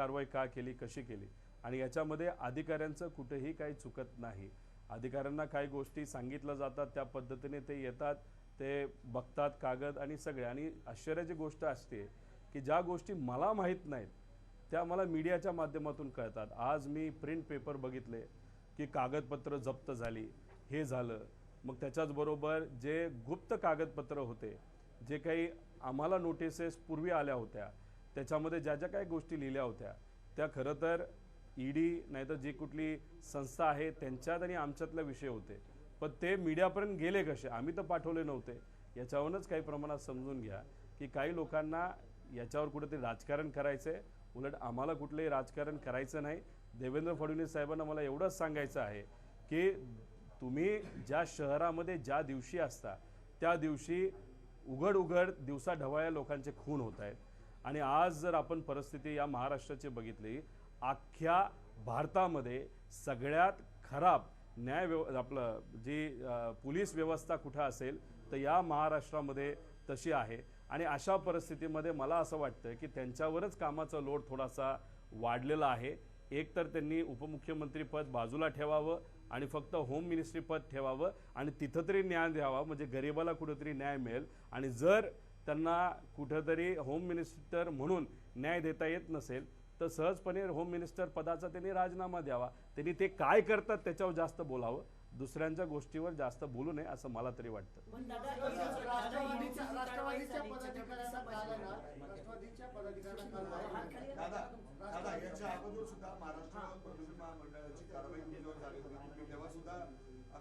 कारवाई का केली कशी केली? आणि याच्यामध्ये अधिकाऱ्यांचं कुठेही काही चुकत नाही. अधिकाऱ्यांना काही गोष्टी सांगितल्या जातात त्या पद्धतीने ते येतात ते बघतात कागद आणि सगळे. आणि आश्चर्याची गोष्ट असते की ज्या गोष्टी मला माहीत नाहीत त्या मला मीडियाच्या माध्यमातून कळतात. आज मी प्रिंट पेपर बघितले की कागदपत्र जप्त झाली हे झालं. मग त्याच्याचबरोबर जे गुप्त कागदपत्र होते जे काही आम्हाला नोटिसेस पूर्वी आल्या होत्या त्याच्यामध्ये ज्या ज्या काही गोष्टी लिहिल्या होत्या त्या खरं तर ईडी नाहीतर जी कुठली संस्था आहे त्यांच्यात आणि आमच्यातले विषय होते. पण ते मीडियापर्यंत गेले कसे? आम्ही तर पाठवले नव्हते. याच्यावरूनच काही प्रमाणात समजून घ्या की काही लोकांना याच्यावर कुठेतरी राजकारण करायचं आहे उलट आम्हाला कुठलंही राजकारण करायचं नाही. देवेंद्र फडणवीस साहेबांना मला एवढंच सांगायचं आहे की तुम्ही ज्या शहरामध्ये ज्या दिवशी असता त्या दिवशी उघड उघड दिवसा ढवाळ्या लोकांचे खून होत आहेत. आणि आज जर आपण परिस्थिती या महाराष्ट्राची बघितली अख्ख्या भारतामध्ये सगळ्यात खराब न्याय व्यव आपलं जी पोलीस व्यवस्था कुठं असेल तर या महाराष्ट्रामध्ये तशी आहे. आणि अशा परिस्थितीमध्ये मला असं वाटतं की त्यांच्यावरच कामाचा लोड थोडासा वाढलेला आहे. एक तर त्यांनी उपमुख्यमंत्रीपद बाजूला ठेवावं आणि फक्त होम मिनिस्ट्रीपद ठेवावं आणि तिथं तरी न्याय द्यावा म्हणजे गरिबाला कुठंतरी न्याय मिळेल. आणि जर त्यांना कुठंतरी होम मिनिस्टर म्हणून न्याय देता येत नसेल तर सहजपणे होम मिनिस्टर पदाचा त्यांनी राजीनामा द्यावा. त्यांनी ते काय करतात त्याच्यावर जास्त बोलावं. दुसऱ्यांच्या गोष्टीवर जास्त बोलू नये असं मला तरी वाटतं. पण दादा राष्ट्रवादीच्या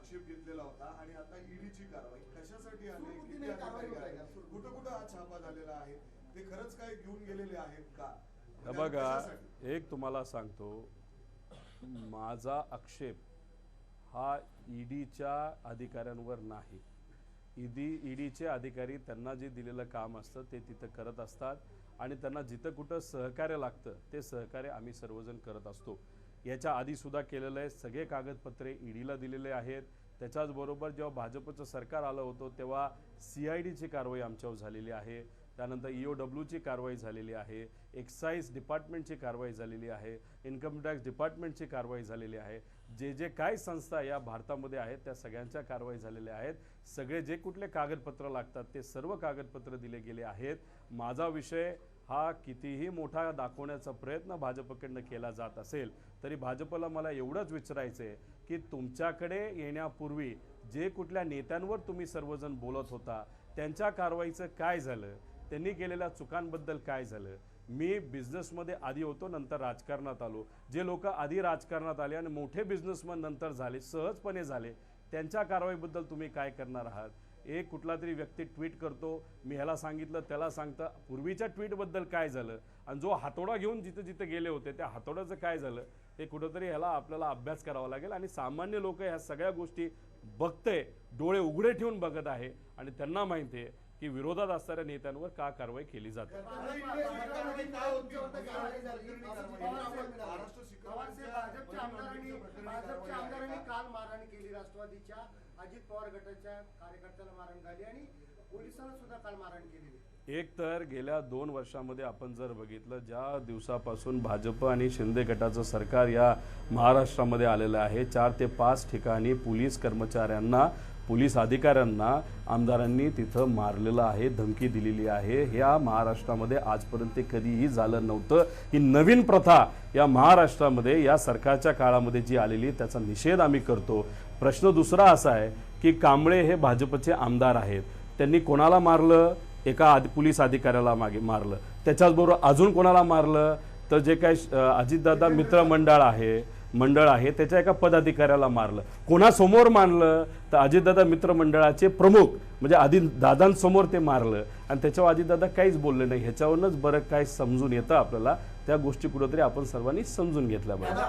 आक्षेप घेतलेला होता आणि आता ईडीची कारवाई. कशासाठी आली किती कारवाई आहे? कुठं कुठं हा छापा झालेला आहे? ते खरंच काय घेऊन गेलेले आहेत का? हे बघा? एक तुम्हाला सांगतो. माझा आक्षेप हा ईडीच्या अधिकाऱ्यांवर नाही. ईडी ईडीचे अधिकारी त्यांना जे दिलेलं काम असतं ते तिथं करत असतात. आणि त्यांना जिथं कुठं सहकार्य लागतं ते सहकार्य आम्ही सर्वजण करत असतो. याच्या आधीसुद्धा केलेलं आहे. सगळे कागदपत्रे ईडीला दिलेले आहेत. त्याच्याचबरोबर जेव्हा भाजपचं सरकार आलं होतं तेव्हा सी आय डीची कारवाई आमच्यावर झालेली आहे. त्यानंतर ई ओ डब्ल्यूची कारवाई झालेली आहे. एक्साईज डिपार्टमेंटची कारवाई झालेली आहे. इन्कम टॅक्स डिपार्टमेंटची कारवाई झालेली आहे. जे जे काय संस्था या भारतामध्ये आहेत त्या सगळ्यांच्या कारवाई झालेल्या आहेत. सगळे जे कुठले कागदपत्र लागतात ते सर्व कागदपत्र दिले गेले आहेत. माझा विषय हा कितीही मोठा दाखवण्याचा प्रयत्न भाजपकडनं केला जात असेल तरी भाजपला मला एवढंच विचारायचं आहे की तुमच्याकडे येण्यापूर्वी जे कुठल्या नेत्यांवर तुम्ही सर्वजण बोलत होता त्यांच्या कारवाईचं काय झालं त्यांनी केलेल्या चुकांबद्दल काय झालं? मी बिझनेसमध्ये आधी होतो नंतर राजकारणात आलो. जे लोक आधी राजकारणात आले आणि मोठे बिझनेसमन नंतर झाले सहजपणे झाले त्यांच्या कारवाईबद्दल तुम्ही काय करणार आहात? एक कुठला तरी व्यक्ती ट्विट करतो मी ह्याला सांगितलं त्याला सांगतं पूर्वीच्या ट्विटबद्दल काय झालं? आणि जो हातोडा घेऊन जिथं जिथं गेले होते त्या हातोड्याचं काय झालं? हे कुठंतरी ह्याला आपल्याला अभ्यास करावा लागेल. आणि सामान्य लोक ह्या सगळ्या गोष्टी बघते डोळे उघडे ठेवून बघत आहे. आणि त्यांना माहिती आहे की विरोधात असणाऱ्या नेत्यांवर का कारवाई केली जाते. अजित पवार गटाच्या कार्यकर्त्याला मारहाण झाली आणि पोलिसांना सुद्धा काल मारहाण केलेली. एक तर गेल्या दोन वर्षामध्ये आपण जर बघितलं ज्या दिवसापासून भाजप आणि शिंदे गटाचं सरकार या महाराष्ट्रामध्ये आलेलं आहे चार ते पाच ठिकाणी पोलीस कर्मचाऱ्यांना पोलीस अधिकाऱ्यांना आमदारांनी तिथं मारलेलं आहे धमकी दिलेली आहे. ह्या महाराष्ट्रामध्ये आजपर्यंत ते कधीही झालं नव्हतं. ही नवीन प्रथा या महाराष्ट्रामध्ये या सरकारच्या काळामध्ये जी आलेली त्याचा निषेध आम्ही करतो. प्रश्न दुसरा असा आहे की कांबळे हे भाजपचे आमदार आहेत. त्यांनी कोणाला मारलं? एका आधी पोलीस अधिकाऱ्याला मागे मारलं. त्याच्याचबरोबर अजून कोणाला मारलं? तर जे काही अं, अजितदादा मित्र मंडळ आहे मंडळ आहे त्याच्या एका पदाधिकाऱ्याला मारलं. कोणासमोर मारलं तर अजितदादा मित्र मंडळाचे प्रमुख म्हणजे आधी दादांसमोर ते मारलं. आणि त्याच्यावर अजितदादा काहीच बोलले नाही. ह्याच्यावरूनच बरं काय समजून येतं आपल्याला. त्या गोष्टी कुठंतरी आपण सर्वांनी समजून घेतल्या पाहिजे.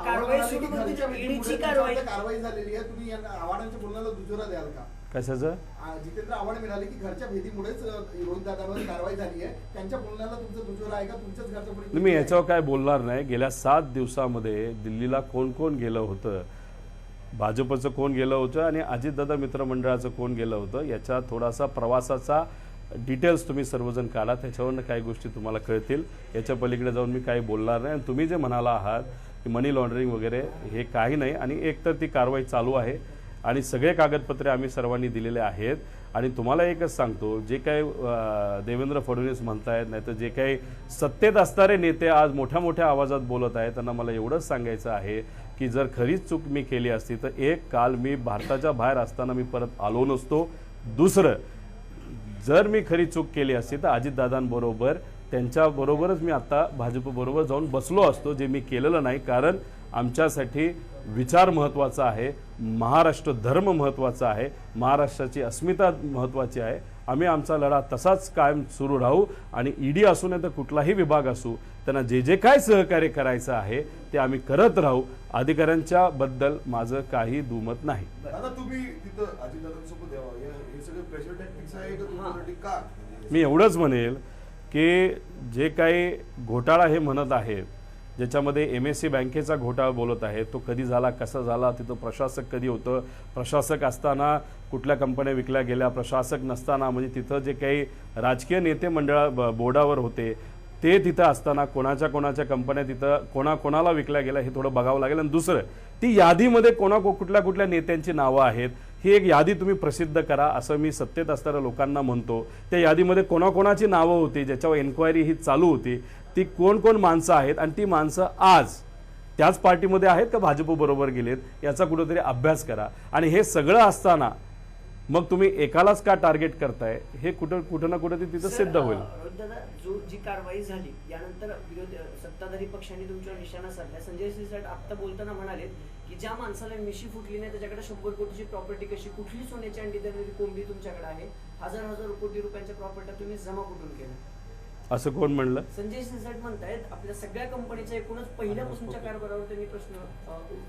कशाचं? जितेंद्र आव्हाड मिळाले की घरच्या भेदीमुळेच कारवाई झाली आहे. त्यांच्या बोलण्याला तुमचं दुजोरा आहे का? तुमच्याच घरच्या पुढे मी याच्यावर काय बोलणार नाही. गेल्या सात दिवसामध्ये दिल्लीला कोण कोण गेलं होतं? भाजपचं कोण गेलं होतं आणि अजितदादा मित्रमंडळाचं कोण गेलं होतं? याचा थोडासा प्रवासाचा डिटेल्स तुम्ही सर्वजण काढा. त्याच्यावरनं काही गोष्टी तुम्हाला कळतील. याच्या पलीकडे जाऊन मी काही बोलणार नाही. आणि तुम्ही जे म्हणाला आहात की मनी लॉन्ड्रिंग वगैरे हे काही नाही आणि एक तर ती कारवाई चालू आहे. आणि सगळे कागदपत्रे आम्ही सर्वांनी दिलेले आहेत. आणि तुम्हाला एकच सांगतो जे काही देवेंद्र फडणवीस म्हणतायत नाही तर जे काही सत्तेत असणारे नेते आज मोठ्या मोठ्या आवाजात बोलत आहेत त्यांना मला एवढंच सांगायचं आहे की जर खरीच चूक मी केली असती तर एक काल मी भारताच्या बाहेर असताना मी परत आलो नसतो. दुसरं जर मी खरी चूक केली असती तर अजितदादांबरोबर त्यांच्याबरोबरच मी आता भाजपबरोबर जाऊन बसलो असतो जे मी केलेलं नाही कारण आमच्यासाठी विचार महत्त्वाचा आहे महाराष्ट्र धर्म महत्त्वाचा आहे महाराष्ट्राची अस्मिता महत्त्वाची आहे. आम्ही आमचा लढा तसाच कायम सुरू राहू आणि ईडी असू नये तर कुठलाही विभाग असू त्यांना जे जे काय सहकार्य करायचं आहे ते आम्ही करत राहू. अधिकाऱ्यांच्या बद्दल माझं काही दुमत नाही. दादा तुम्ही तिथं अजितदादांसोबत यावं. सगळे प्रेशर टॅक्टिक्स आहे का तुमच्यासाठी का? मी एवढंच म्हणेल की जे काही घोटाळा हे म्हणत आहे ज्याच्यामध्ये एम एस सी बँकेचा घोटाळा बोलत आहे. तो कधी झाला कसा झाला तिथं प्रशासक कधी होतं? प्रशासक असताना कुठल्या कंपन्या विकल्या गेल्या? प्रशासक नसताना म्हणजे तिथं जे काही राजकीय नेते मंडळा ब- बोर्डावर होते ते तिथं असताना कोणाच्या कोणाच्या कंपन्या तिथं कोणाकोणाला विकल्या गेल्या हे थोडं बघावं लागेल. आणि दुसरं ती यादीमध्ये कोणा कुठल्या कुठल्या नेत्यांची नावं आहेत ही एक यादी तुम्ही प्रसिद्ध करा असं मी सत्तेत असणाऱ्या लोकांना म्हणतो. त्या यादीमध्ये कोणाकोणाची नावं होती ज्याच्यावर एन्क्वायरी ही चालू होती ती कोण कोण माणसं आहेत आणि ती माणसं आज त्याच पार्टीमध्ये आहेत का भाजप बरोबर गेलेत याचा कुठेतरी अभ्यास करा. आणि हे सगळं असताना मग तुम्ही एकालाच का टार्गेट करताय? हे कुठं कुठं ना कुठं ते तिथं सिद्ध होईल. दादा जो जी कारवाई झाली यानंतर विरोधी सत्ताधारी पक्षांनी तुमच्यावर निशाणा साधला. संजय सिरसाट आता बोलताना म्हणाले की ज्या माणसाला मिशी फुटली नाही त्याच्याकडे शंभर कोटीची प्रॉपर्टी कशी कुठली सोन्याची अंडी कोंबडी तुमच्याकडे आहे? हजार हजार कोटी रुपयांच्या प्रॉपर्टी तुम्ही जमा कुठून केल्या? असं कोण म्हणलं? संजय सिरसाट म्हणतायत आपल्या सगळ्या कंपनीच्या एकूणच पहिल्यापासूनच्या कारभारावर त्यांनी प्रश्न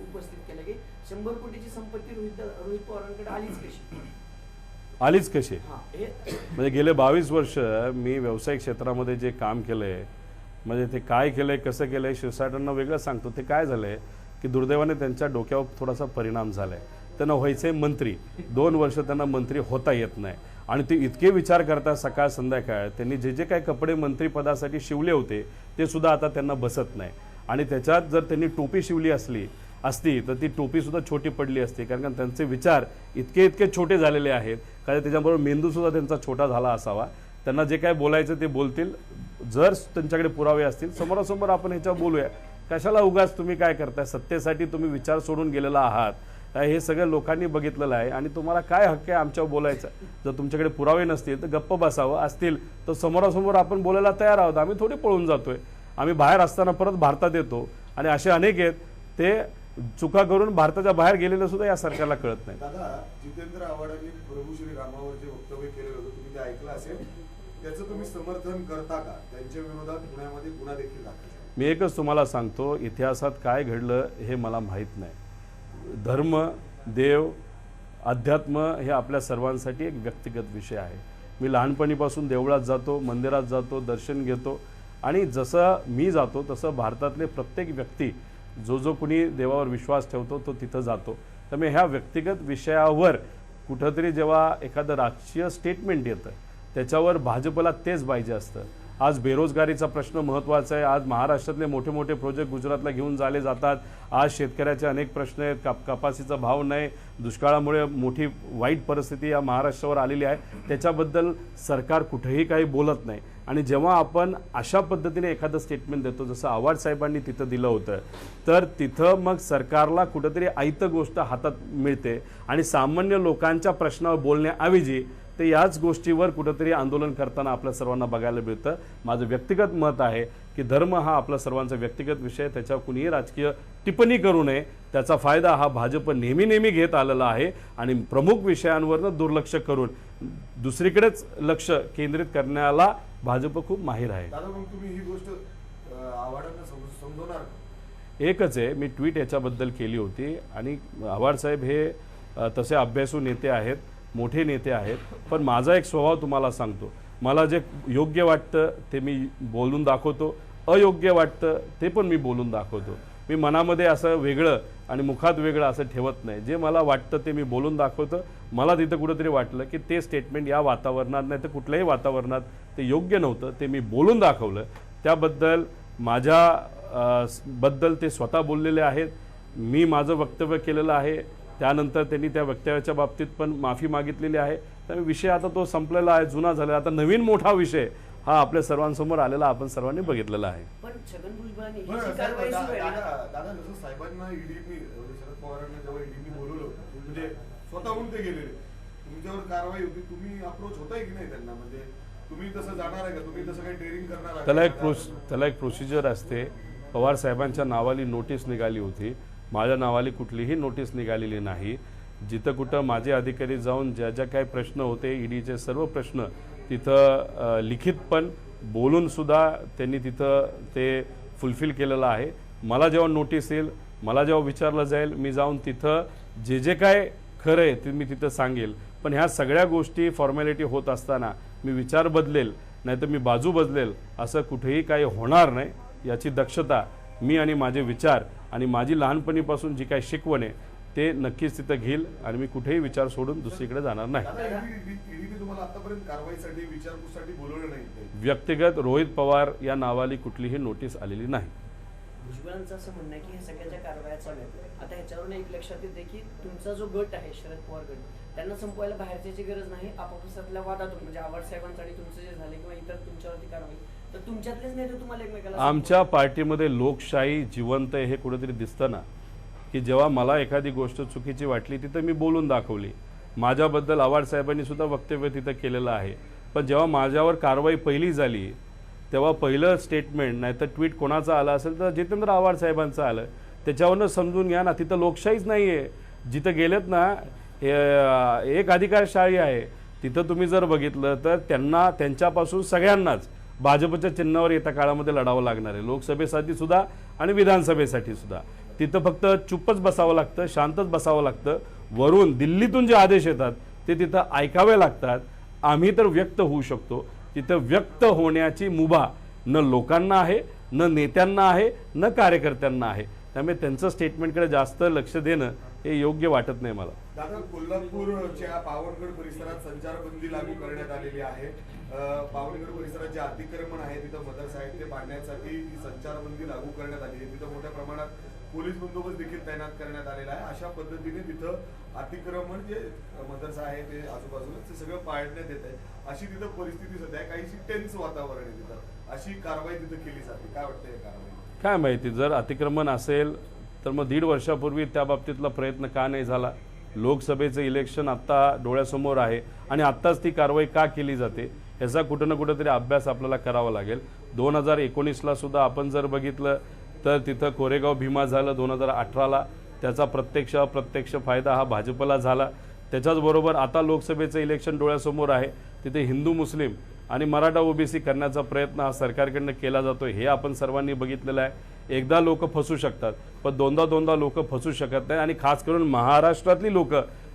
उपस्थित केला की शंभर कोटीची संपत्ती रोहित रोहित पवारांकडे आलीच कशी? आलीच कशी? म्हणजे गेले बावीस वर्ष मी व्यावसायिक क्षेत्रामध्ये जे काम केलं आहे म्हणजे ते काय केलं आहे कसं केलं आहे शिरसाटांना वेगळं सांगतो. ते काय झालं आहे की दुर्दैवाने त्यांच्या डोक्यावर थोडासा परिणाम झाला आहे त्यांना व्हायचं मंत्री. दोन वर्ष त्यांना मंत्री होता येत नाही. आणि ते इतके विचार करतात सकाळ संध्याकाळ. त्यांनी जे जे काही कपडे मंत्रिपदासाठी शिवले होते ते सुद्धा आता त्यांना बसत नाही. आणि त्याच्यात जर त्यांनी टोपी शिवली असली असती तर ती टोपी सुद्धा छोटी पडली असती. कारण का त्यांचे विचार इतके इतके छोटे झालेले आहेत. का त्याच्याबरोबर मेंदू सुद्धा त्यांचा छोटा झाला असावा. त्यांना जे काय बोलायचं ते बोलतील. जर त्यांच्याकडे पुरावे असतील समोरासमोर आपण ह्याच्यावर बोलूया. कशाला उगाच तुम्ही काय करताय? सत्तेसाठी तुम्ही विचार सोडून गेलेला आहात. हे सगळं लोकांनी बघितलेलं आहे. आणि तुम्हाला काय हक्क आहे आमच्यावर बोलायचा? जर तुमच्याकडे पुरावे नसतील तर गप्प बसावं. असतील तर समोरासमोर आपण बोलायला तयार आहोत. आम्ही थोडी पळून जातोय. आम्ही बाहेर असताना परत भारतात येतो. आणि असे अनेक आहेत ते चुका करून भारताच्या बाहेर गेलेले सुद्धा या सरकारला कळत नाही. दादा जितेंद्र आव्हाडांनी प्रभू श्री रामावर जे वक्तव्य केलेलं होतं. तुम्ही ते ऐकलं असेल. त्याचं तुम्ही समर्थन करता का? त्यांच्या विरोधात पुण्यामध्ये गुन्हा देखील. मी एकच तुम्हाला सांगतो इतिहासात काय घडलं हे मला माहीत नाही. धर्म देव अध्यात्म हे आपल्या सर्वांसाठी एक व्यक्तिगत विषय आहे. मी लहानपणीपासून देवळात जातो मंदिरात जातो दर्शन घेतो आणि जसं मी जातो तसं भारतातले प्रत्येक व्यक्ती जो जो कुणी देवावर विश्वास ठेवतो तो तिथं जातो. त्यामुळे ह्या व्यक्तिगत विषयावर कुठंतरी जेव्हा एखादं राजकीय स्टेटमेंट येतं त्याच्यावर भाजपला तेच पाहिजे असतं. आज बेरोजगारीचा प्रश्न महत्त्वाचा आहे. आज महाराष्ट्रातले मोठे मोठे प्रोजेक्ट गुजरातला घेऊन झाले जातात. आज शेतकऱ्याचे अनेक प्रश्न आहेत. काप कपासीचा भाव नाही. दुष्काळामुळे मोठी वाईट परिस्थिती या महाराष्ट्रावर आलेली आहे. त्याच्याबद्दल सरकार कुठेही काही बोलत नाही. आणि जेव्हा आपण अशा पद्धतीने एखादं स्टेटमेंट देतो जसं आव्हाड साहेबांनी तिथं दिलं होतं तर तिथं मग सरकारला कुठंतरी ऐत गोष्ट हातात मिळते. आणि सामान्य लोकांच्या प्रश्नावर बोलण्याऐवजी ते याच गोष्टीवर कुठंतरी आंदोलन करताना आपल्या सर्वांना बघायला मिळतं माझं व्यक्तिगत मत आहे की धर्म हा आपला सर्वांचा व्यक्तिगत विषय. त्याच्यावर कुणीही राजकीय टिप्पणी करू नये त्याचा फायदा हा भाजप नेहमी नेहमी घेत आलेला आहे आणि प्रमुख विषयांवरनं दुर्लक्ष करून दुसरीकडेच लक्ष केंद्रित करण्याला भाजप खूप माहीर आहे तुम्ही ही गोष्ट समजवणार? एकच आहे मी ट्विट याच्याबद्दल केली होती आणि आव्हाड साहेब हे तसे अभ्यासू नेते आहेत मोठे नेते आहेत पण माझा एक स्वभाव तुम्हाला सांगतो. मला जे योग्य वाटतं ते मी बोलून दाखवतो. अयोग्य वाटतं ते पण मी बोलून दाखवतो. मी मनामध्ये असं वेगळं आणि मुखात वेगळं असं ठेवत नाही. जे मला वाटतं ते मी बोलून दाखवतं. मला तिथं कुठंतरी वाटलं की ते स्टेटमेंट या वातावरणात नाही तर कुठल्याही वातावरणात ते योग्य नव्हतं ते मी बोलून दाखवलं. त्याबद्दल माझ्या बद्दल ते स्वतः बोललेले आहेत. मी माझं वक्तव्य केलेलं आहे. त्यानंतर त्यांनी त्या वक्तव्याच्या बाबतीत पण माफी मागितलेली आहे. त्यामुळे विषय आता तो संपलेला आहे जुना झालेला. आता नवीन मोठा विषय हा आपल्या सर्वांसमोर आलेला आपण सर्वांनी बघितलेला आहे. पण छगन भुजबळांनी ही बरं, जी साहेब, कारवाई दा- सुरू आहे ना, दादा दादा, जसं साहेबांना ईडीनी शरद पवारांना जेव्हा ईडीनी बोलवलं म्हणजे स्वतःहून ते गेलेले. तुमच्यावर कारवाई होती तुम्ही अप्रोच होताय की नाही त्यांना? म्हणजे तुम्ही तसं जाणार आहे का? तुम्ही तसं काही ट्रेनिंग करणार आहे त्याला एक? प्रोस त्याला एक प्रोसिजर असते. पवार साहेबांच्या नावाली नोटीस निघाली होती. माझ्या नावाली कुठलीही नोटीस निघालेली नाही. जिथं कुठं माझे अधिकारी जाऊन ज्या ज्या काही प्रश्न होते ईडीचे सर्व प्रश्न तिथं लिखित पण बोलून सुद्धा त्यांनी तिथं ते फुलफिल केलेलं आहे. मला जेव्हा नोटीस येईल मला जेव्हा विचारलं जाईल मी जाऊन तिथं जे जे काय खरं आहे ते मी तिथं सांगेल. पण ह्या सगळ्या गोष्टी फॉर्मॅलिटी होत असताना मी विचार बदलेल नाहीतर मी बाजू बदलेल असं कुठेही काही होणार नाही याची दक्षता मी आणि माझे विचार आणि माझी लहानपणीपासून जी काही शिकवण आहे ते नक्कीच तिथं घेईल आणि मी कुठेही विचार सोडून दुसरीकडे जाणार नाही. व्यक्तिगत रोहित पवार या नावाली कुठलीही नोटीस आलेली नाही. भुजबळांचं असं म्हणणं आहे की ह्या सगळ्या ज्या कारवाया चालू आहेत. आता ह्याच्यावरून एक लक्षात येते की तुमचा जो गट आहे शरद पवार गट त्यांना संपवायला बाहेरची गरज नाही आपापसातल्या वादातून म्हणजे आवाड साहेबांसाठी तुमचं जे झाले किंवा इतर तुमच्यावरती कारवाई आमच्या पार्टीमध्ये लोकशाही जिवंत आहे हे कुठेतरी दिसतं ना की जेव्हा मला एखादी गोष्ट चुकीची वाटली तिथं मी बोलून दाखवली. माझ्याबद्दल आव्हाड साहेबांनी सुद्धा वक्तव्य तिथं केलेलं आहे. पण जेव्हा माझ्यावर कारवाई पहिली झाली तेव्हा पहिलं स्टेटमेंट नाही तर ट्विट कोणाचं आलं असेल तर जितेंद्र आव्हाड साहेबांचं आलं. त्याच्यावरनं समजून घ्या ना तिथं लोकशाहीच नाही आहे जिथं गेलेत ना एक अधिकारशाही आहे. तिथं तुम्ही जर बघितलं तर त्यांना त्यांच्यापासून सगळ्यांनाच भाजपच्या चिन्हावर येत्या काळामध्ये लढावं लागणार आहे. लोकसभेसाठी सुद्धा आणि विधानसभेसाठी सुद्धा. तिथं फक्त चुप्पच बसावं लागतं शांतच बसावं लागतं. वरून दिल्लीतून जे आदेश येतात ते तिथं ऐकावे लागतात. आम्ही तर व्यक्त होऊ शकतो. तिथं व्यक्त होण्याची मुभा न लोकांना आहे न नेत्यांना आहे न कार्यकर्त्यांना आहे. त्यामुळे त्यांचं स्टेटमेंटकडे जास्त लक्ष देणं हे योग्य वाटत नाही मला. दादा कोल्हापूरच्या पावनगड परिसरात संचारबंदी लागू करण्यात आलेली आहे. पावनगड परिसरात जे अतिक्रमण आहे तिथं मदर आहे ते पाडण्यासाठी ही संचारबंदी लागू करण्यात आली आहे. तिथं मोठ्या प्रमाणात पोलीस बंदोबस्त देखील तैनात करण्यात आलेला आहे. अशा पद्धतीने तिथं अतिक्रमण जे मदरसा आहे ते आजूबाजूला ते सगळं पाळण्यात येत आहे. अशी तिथं परिस्थिती सध्या आहे. काहीशी टेन्स वातावरण आहे तिथं. अशी कारवाई तिथं केली जाते. काय वाटतं या कारवाई काय माहिती जर अतिक्रमण असेल तर मग दीड वर्षापूर्वी त्या बाबतीतला प्रयत्न का नाही झाला? लोकसभेचं इलेक्शन आत्ता डोळ्यासमोर आहे. आणि आत्ताच ती कारवाई का केली जाते याचा कुठं ना कुठंतरी अभ्यास आपल्याला करावा लागेल. दोन हजार एकोणीसला सुद्धा आपण जर बघितलं तर तिथं कोरेगाव भीमा झालं दोन हजार अठराला. त्याचा प्रत्यक्ष अप्रत्यक्ष फायदा हा भाजपला झाला. त्याच्याचबरोबर आता लोकसभेचं इलेक्शन डोळ्यासमोर आहे. तिथे हिंदू मुस्लिम आणि मराठा ओबीसी करण्याचा प्रयत्न हा सरकारकडनं केला जातो हे आपण सर्वांनी बघितलेलं आहे. एकदा लोक फसू शकतात पण दोनदा दोनदा लोक फसू शकत नाही आणि खास करून महाराष्ट्रातली लोक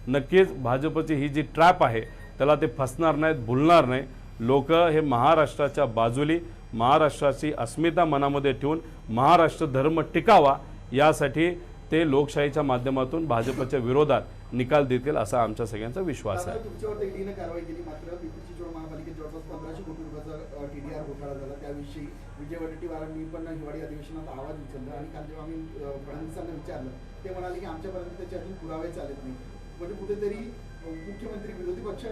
नक्कीच भाजपची ही जी ट्रॅप आहे त्याला ते फसणार नाहीत भुलणार नाही. लोक हे महाराष्ट्राच्या बाजूली महाराष्ट्राची अस्मिता मनामध्ये ठेवून महाराष्ट्र धर्म टिकावा यासाठी ते लोकशाहीच्या माध्यमातून भाजपच्या विरोधात निकाल देतील असा आमच्या सगळ्यांचा विश्वास आहे. दादा, तुमच्यावर ईडीने कारवाई केली मात्र पिंपरी चिंचवड महापालिकेत जवळपास पंधराशे कोटी रुपयाचा टीडीआर घोटाळा झाला. त्याविषयी विजय वडेट्टीवारांनी पण हिवाळी अधिवेशनात आवाज उचलला आणि काल जेव्हा आम्ही अ, फडणवीसांना विचारलं ते म्हणाले की आमच्यापर्यंत त्याचे अजून पुरावे चालत नाही म्हणजे कुठेतरी मुख्यमंत्री विरोधी पक्ष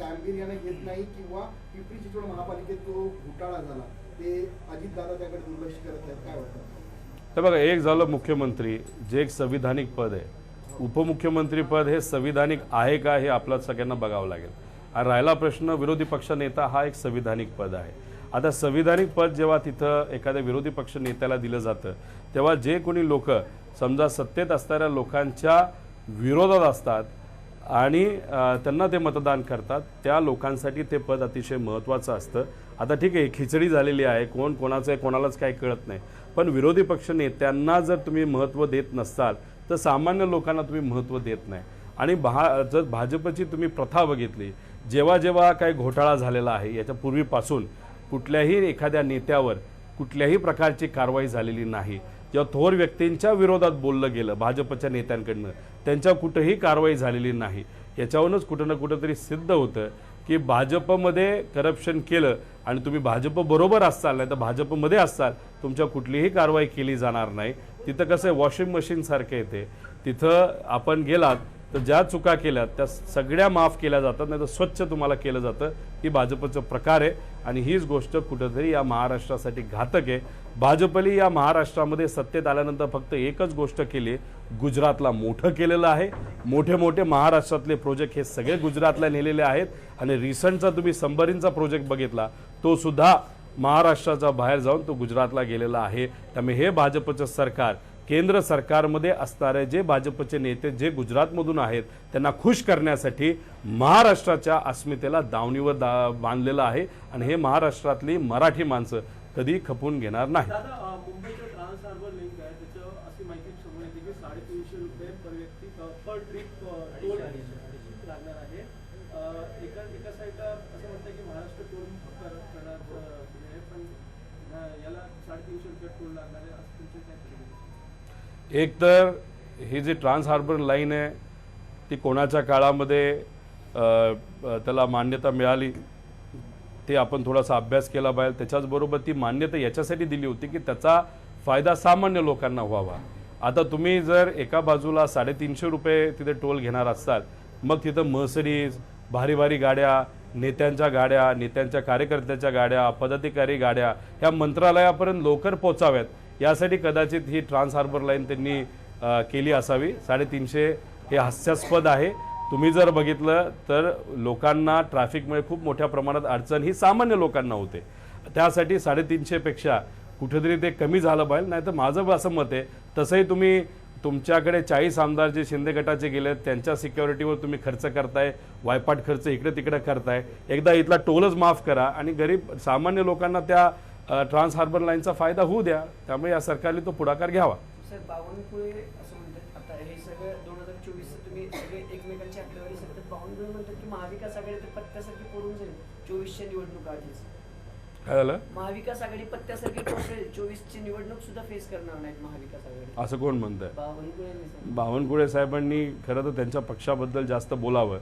गांभीर्याने घेत नाही किंवा पिंपरी चिंचवड महापालिकेत जो घोटाळा झाला. ते अजितदादा त्याकडे दुर्लक्ष करत आहेत. काय वाटतं? तर बघा एक झालं मुख्यमंत्री जे एक संविधानिक पद आहे उपमुख्यमंत्रीपद हे संविधानिक आहे का हे आपल्या सगळ्यांना बघावं लागेल. आणि राहिला प्रश्न विरोधी पक्ष नेता हा एक संविधानिक पद आहे. आता संविधानिक पद जेव्हा तिथं एखाद्या विरोधी पक्ष नेत्याला दिलं जातं तेव्हा जे कोणी लोक समजा सत्तेत असणाऱ्या लोकांच्या विरोधात असतात आणि त्यांना ते मतदान करतात त्या लोकांसाठी ते पद अतिशय महत्त्वाचं असतं. आता ठीक आहे खिचडी झालेली आहे कोण कोणाचं आहे कोणालाच काही कळत नाही. पण विरोधी पक्ष नेत्यांना जर तुम्ही महत्त्व देत नसाल तर सामान्य लोकांना तुम्ही महत्त्व देत नाही. आणि भा जर भाजपची तुम्ही प्रथा बघितली जेव्हा जेव्हा काही घोटाळा झालेला आहे याच्या पूर्वीपासून कुठल्याही एखाद्या नेत्यावर कुठल्याही प्रकारची कारवाई झालेली नाही. जेव्हा थोर व्यक्तींच्या विरोधात बोललं गेलं भाजपच्या नेत्यांकडनं त्यांच्या कुठंही कारवाई झालेली नाही. याच्यावरूनच कुठं ना कुठंतरी सिद्ध होतं की भाजपमध्ये करप्शन केलं आणि तुम्ही भाजप बरोबर असाल नाही तर भाजपमध्ये असाल तुमच्या कुठलीही कारवाई केली जाणार नाही. तिथं कसं आहे वॉशिंग मशीनसारखं येते. तिथं आपण गेलात तर ज्या चुका केल्या त्या सगळ्या माफ केल्या जातात नाही तर स्वच्छ तुम्हाला केलं जातं. ही भाजपचं प्रकार आहे आणि हीच गोष्ट कुठंतरी या महाराष्ट्रासाठी घातक आहे. भाजपने या महाराष्ट्रामध्ये सत्तेत आल्यानंतर फक्त एकच गोष्ट केली गुजरातला मोठं केलेलं आहे. मोठे मोठे महाराष्ट्रातले प्रोजेक्ट हे सगळे गुजरातला नेलेले आहेत. आणि रिसंटचा तुम्ही संबरींचा प्रोजेक्ट बघितला तो सुद्धा महाराष्ट्राचा बाहेर जाऊन तो गुजरातला गेलेला आहे. त्यामुळे हे भाजपचं सरकार केंद्र सरकारमध्ये असणारे जे भाजपचे नेते जे गुजरातमधून आहेत त्यांना खुश करण्यासाठी महाराष्ट्राच्या अस्मितेला दावणीवर दा बांधलेलं आहे. आणि हे महाराष्ट्रातली मराठी माणसं कधी खपून घेणार नाही दादा अ, मुंबईचं ट्रान्स हार्बर लिंक आहे त्याचं अशी माहिती समोर येते की साडेतीनशे रुपये पर व्यक्ती पर ट्रिप टोल लागणार आहे अ, एका एका साईडला असं म्हणतं की महाराष्ट्र टोल कर- करण्याचं हे आहे, पण अ, याला साडेतीनशे रुपये टोल लागणार आहे असं तुमचं काय तरी एक तर ही जी ट्रान्स हार्बर लाईन आहे ती कोणाच्या काळामध्ये त्याला मान्यता मिळाली ते आपण थोडासा अभ्यास केला पाहिजे. त्याच्याचबरोबर ती मान्यता याच्यासाठी दिली होती की त्याचा फायदा सामान्य लोकांना व्हावा. आता तुम्ही जर एका बाजूला साडेतीनशे रुपये तिथे टोल घेणार असाल मग तिथं मर्सडीज भारी भारी गाड्या नेत्यांच्या गाड्या नेत्यांच्या कार्यकर्त्याच्या गाड्या पदाधिकारी गाड्या ह्या मंत्रालयापर्यंत लवकर पोचाव्यात यासाठी कदाचित ही ट्रान्स हार्बर लाईन त्यांनी केली असावी. साडेतीनशे हे हास्यास्पद आहे. तुम्ही जर बघितलं तर लोकांना ट्रॅफिकमुळे खूप मोठ्या प्रमाणात अडचण ही सामान्य लोकांना होते. त्यासाठी साडेतीनशेपेक्षा कुठेतरी ते कमी झालं पाहिजे. नाही तर माझं असं मत आहे तसंही तुम्ही तुमच्याकडे चाळीस आमदार जे शिंदे गटाचे गेले त्यांच्या सिक्युरिटीवर तुम्ही खर्च करताय वायपाट खर्च इकडे तिकडे करताय. एकदा इथला टोलच माफ करा आणि गरीब सामान्य लोकांना त्या ट्रान्स हार्बर लाईनचा फायदा होऊ द्या. त्यामुळे या सरकारने तो पुढाकार घ्यावा. सर बावनकुळे असं म्हणतात. आता हे सगळं दोन हजार चोवीस तुम्ही सगळे एकमेकांची आकडेवारी सांगतात बावनकुळे म्हणतात की महाविकास आघाडी तर पत्त्यासारखी पडून जाईल चोवीसच्या निवडणूक आधीच. काय झालं? महाविकास आघाडी पत्त्यासारखी चोवीसची निवडणूक सुद्धा फेस करणार नाहीत महाविकास आघाडी. असं कोण म्हणतंय. बावनकुळे साहेबांनी खरं तर त्यांच्या पक्षाबद्दल जास्त बोलावं.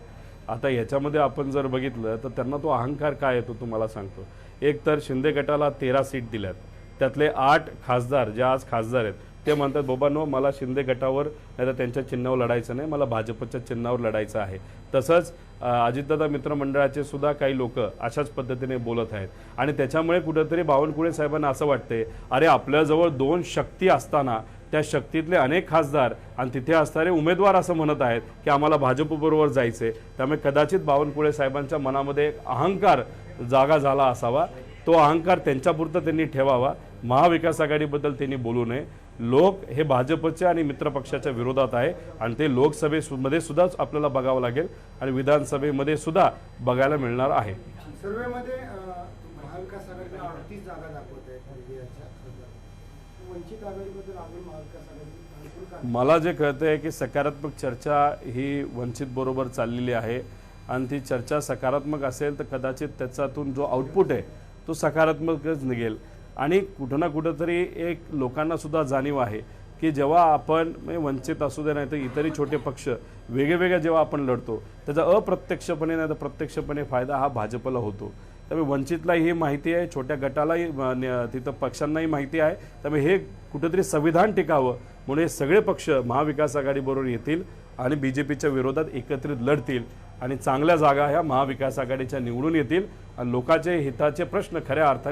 आता याच्यामध्ये आपण जर बघितलं तर त्यांना तो अहंकार काय येतो तुम्हाला सांगतो. एक तर शिंदे गटाला तेरा सीट दिल्यात. त्यातले आठ खासदार जे आज खासदार आहेत ते म्हणतात बाबांनो मला शिंदे गटावर नाही तर त्यांच्या चिन्हावर लढायचं नाही मला भाजपच्या चिन्हावर लढायचं आहे. तसंच अजितदादा मित्रमंडळाचे सुद्धा काही लोक अशाच पद्धतीने बोलत आहेत. आणि त्याच्यामुळे कुठंतरी बावनकुळे साहेबांना असं वाटते अरे आपल्याजवळ दोन शक्ती असताना त्या शक्तीतले अनेक खासदार आणि तिथे असणारे उमेदवार असं म्हणत आहेत की आम्हाला भाजपबरोबर जायचं आहे त्यामुळे कदाचित बावनकुळे साहेबांच्या मनामध्ये एक अहंकार जागा झाला असावा. तो अहंकार त्यांच्यापुरतं त्यांनी ठेवावा. महाविकास आघाडीबद्दल त्यांनी बोलू नये. लोक हे भाजपच्या आणि मित्रपक्षाच्या विरोधात आहे आणि ते लोकसभेमध्ये सुद्धाच आपल्याला बघावं लागेल आणि विधानसभेमध्ये सुद्धा बघायला मिळणार आहे. सर्वेमध्ये महाविकास आघाडीला अडतीस जागा दाखवत आहे वंचित आघाडीबद्दल आपण महाविकास आघाडी अनुकूल का मला जे कळतं आहे की सकारात्मक चर्चा ही वंचित बरोबर चाललेली आहे. आणि ती चर्चा सकारात्मक असेल तर कदाचित त्याच्यातून जो आउटपुट आहे तो सकारात्मकच निघेल. आणि कुठं ना कुठंतरी एक लोकांना सुद्धा जाणीव आहे की जेव्हा आपण म्हणजे वंचित असू दे नाही तर इतरही छोटे पक्ष वेगळे वेगळे जेव्हा आपण लढतो त्याचा अप्रत्यक्षपणे नाही तर प्रत्यक्षपणे फायदा हा भाजपला होतो. त्यामुळे वंचितलाही ही माहिती आहे छोट्या गटालाही तिथं पक्षांनाही माहिती आहे. त्यामुळे हे कुठंतरी संविधान टिकावं म्हणून हे सगळे पक्ष महाविकास आघाडीबरोबर येतील आणि बी जे पीच्या विरोधात एकत्रित लढतील आणि चांगल्या जागा ह्या महाविकास आघाडीच्या निवडून येतील. आणि लोकांचे हिताचे प्रश्न खऱ्या अर्थाने